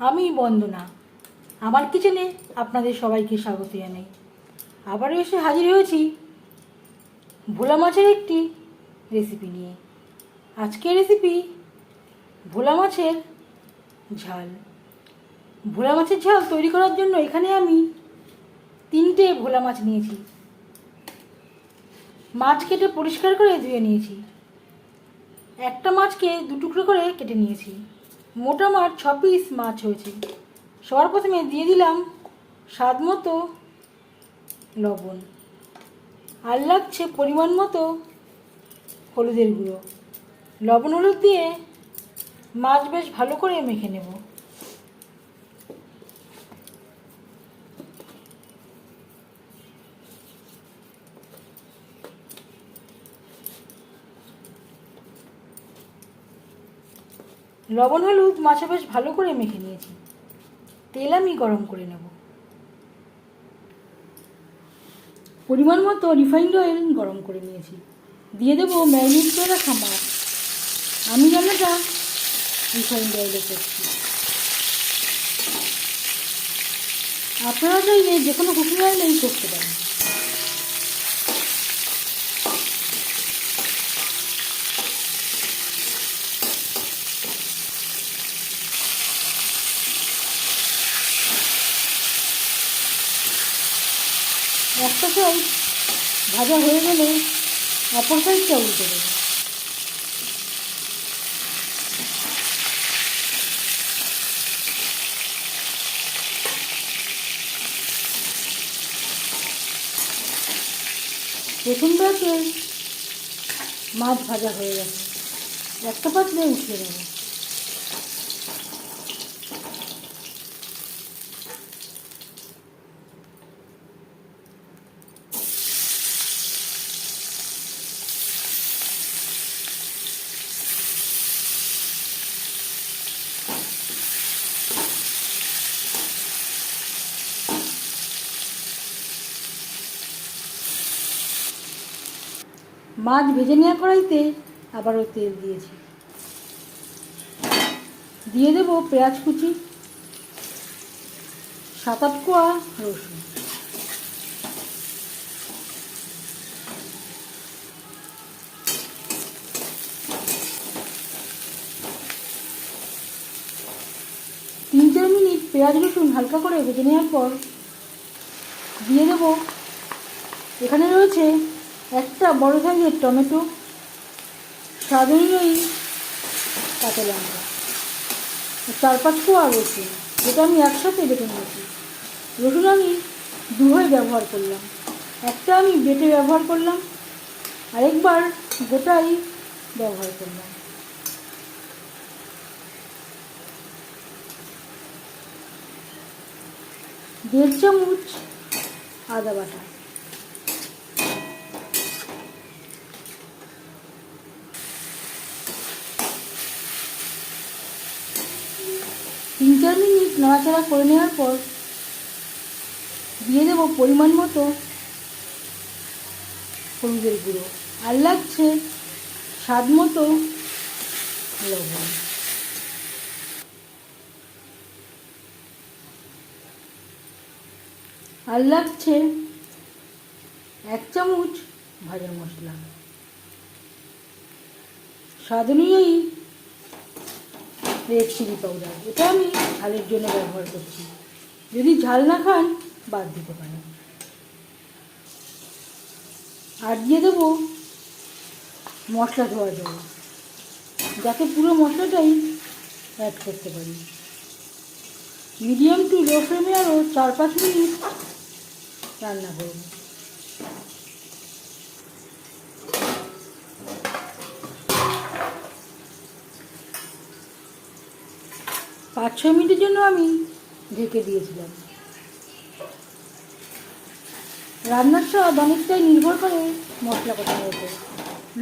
আমি বন্দনা আমার কিচেনে আপনাদের সবাইকে স্বাগত জানাই। আবারও এসে হাজির হয়েছি ভোলা মাছের একটি রেসিপি নিয়ে। আজকের রেসিপি ভোলা মাছের ঝাল। ভোলা মাছের ঝাল তৈরি করার জন্য এখানে আমি তিনটে ভোলা মাছ নিয়েছি। মাছ কেটে পরিষ্কার করে ধুয়ে নিয়েছি। একটা মাছকে দু টুকরো করে কেটে নিয়েছি। মোটা মাছ ছ পিস মাছ হয়েছে। সবার প্রথমে দিয়ে দিলাম স্বাদ মতো লবণ। আর লাগছে পরিমাণ মতো হলুদের গুঁড়ো। লবণ হলুদ দিয়ে মাছ বেশ ভালো করে মেখে নেব। লবণ, হলুদ, মাছে বেশ ভালো করে মেখে নিয়েছি। তেল আমি গরম করে নেব। পরিমাণ মতো রিফাইন্ড অয়েল গরম করে নিয়েছি। দিয়ে দেবো ম্যারিনেট করে রাখা মাছ। আমি রান্নাটা রিফাইন্ড অয়েলে করছি। আপনারা চাইলে যে কোনো কুকিং অয়েলেই করতে পারেন। একটা সাইড ভাজা হয়ে গেলে অপর সাইডটা উল্টে দেবো প্রথম ব্যাচে মাছ ভাজা হয়ে গেছে। একটা পাতলে উঠিয়ে দেবো মাছ ভেজে নেওয়া কড়াইতে আবারও তেল দিয়েছি। দিয়ে দেবো পেঁয়াজ কুচি, সাত আট কোয়া রসুন। তিন চার মিনিট পেঁয়াজ রসুন হালকা করে ভেজে নেওয়ার পর দিয়ে দেবো, এখানে রয়েছে একটা বড় সাইজের টমেটো স্বাদ অনুযায়ী কাঁচা লঙ্কা। চার পাঁচ কোয়া রসুন, যেটা আমি একসাথে বেটে নিয়েছি। রসুন আমি দুভাবে ব্যবহার করলাম। একটা আমি বেটে ব্যবহার করলাম, আরেকবার গোটাই ব্যবহার করলাম। দেড় চামচ আদা বাটা তিন চার মিনিট নাড়াচাড়া করে নেওয়ার পর দিয়ে দেবো পরিমাণ মতো হলুদের গুঁড়ো। আর লাগছে স্বাদ মতো লবণ। আর লাগছে এক চামচ ভাজা মশলা। স্বাদ অনুযায়ী রেড চিলি পাউডার এটা আমি ঝালের জন্য ব্যবহার করছি। যদি ঝাল না খান, বাদ দিতে পারেন। আর দিয়ে দেবো মশলা ধোয়া জল। যাতে পুরো মশলাটাই অ্যাড করতে পারি। মিডিয়াম টু লো ফ্লেমে আরও চার পাঁচ মিনিট রান্না করব। পাঁচ ছয় মিনিটের জন্য আমি ঢেকে দিয়েছিলাম। রান্নার স্বাদ অনেকটাই নির্ভর করে মশলা কষানোর উপর।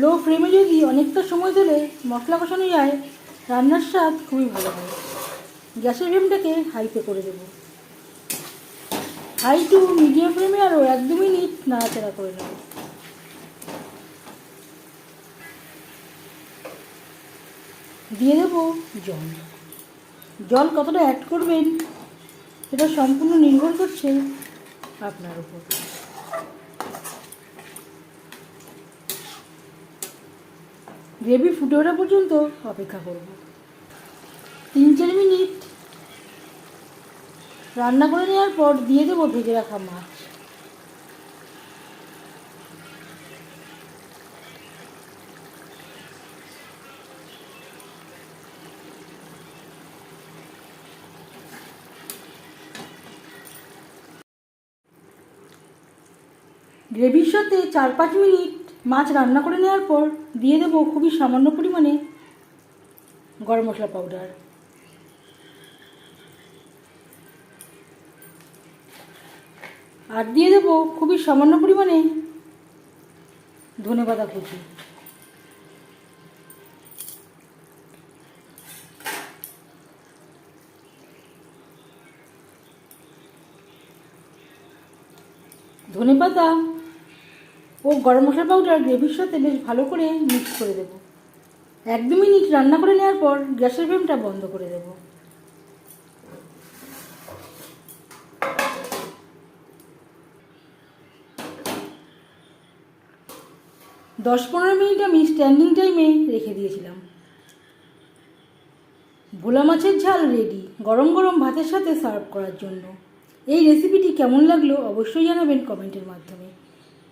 লো ফ্লেমে যদি অনেকটা সময় ধরে মশলা কষানো যায়, রান্নার স্বাদ খুবই ভালো হয়। গ্যাসের ফ্লেমটাকে হাইতে করে দেবো। হাই টু মিডিয়াম ফ্লেমে আরও এক দু মিনিট নাড়াচাড়া করে নেব। দিয়ে দেবো জল। জল কতটা অ্যাড করবেন, সেটা সম্পূর্ণ নির্ভর করছে আপনার উপর। গ্রেভি ফুটে ওঠা পর্যন্ত অপেক্ষা করব। তিন চার মিনিট রান্না করে নেওয়ার পর দিয়ে দেবো ভেজে রাখা মাছ। গ্রেভির সাথে চার পাঁচ মিনিট মাছ রান্না করে নেওয়ার পর দিয়ে দেবো খুবই সামান্য পরিমাণে গরম মশলা পাউডার আর দিয়ে দেবো খুবই সামান্য পরিমাণে ধনে পাতা কুচি। ধনে পাতা ও গরম মশলা পাউডার গ্রেভির সাথে বেশ ভালো করে মিক্স করে দেবো। এক দু মিনিট রান্না করে নেওয়ার পর গ্যাসের ফ্লেমটা বন্ধ করে দেবো। দশ পনেরো মিনিট আমি স্ট্যান্ডিং টাইমে রেখে দিয়েছিলাম। ভোলা মাছের ঝাল রেডি গরম গরম ভাতের সাথে সার্ভ করার জন্য। এই রেসিপিটি কেমন লাগল অবশ্যই জানাবেন কমেন্টের মাধ্যমে।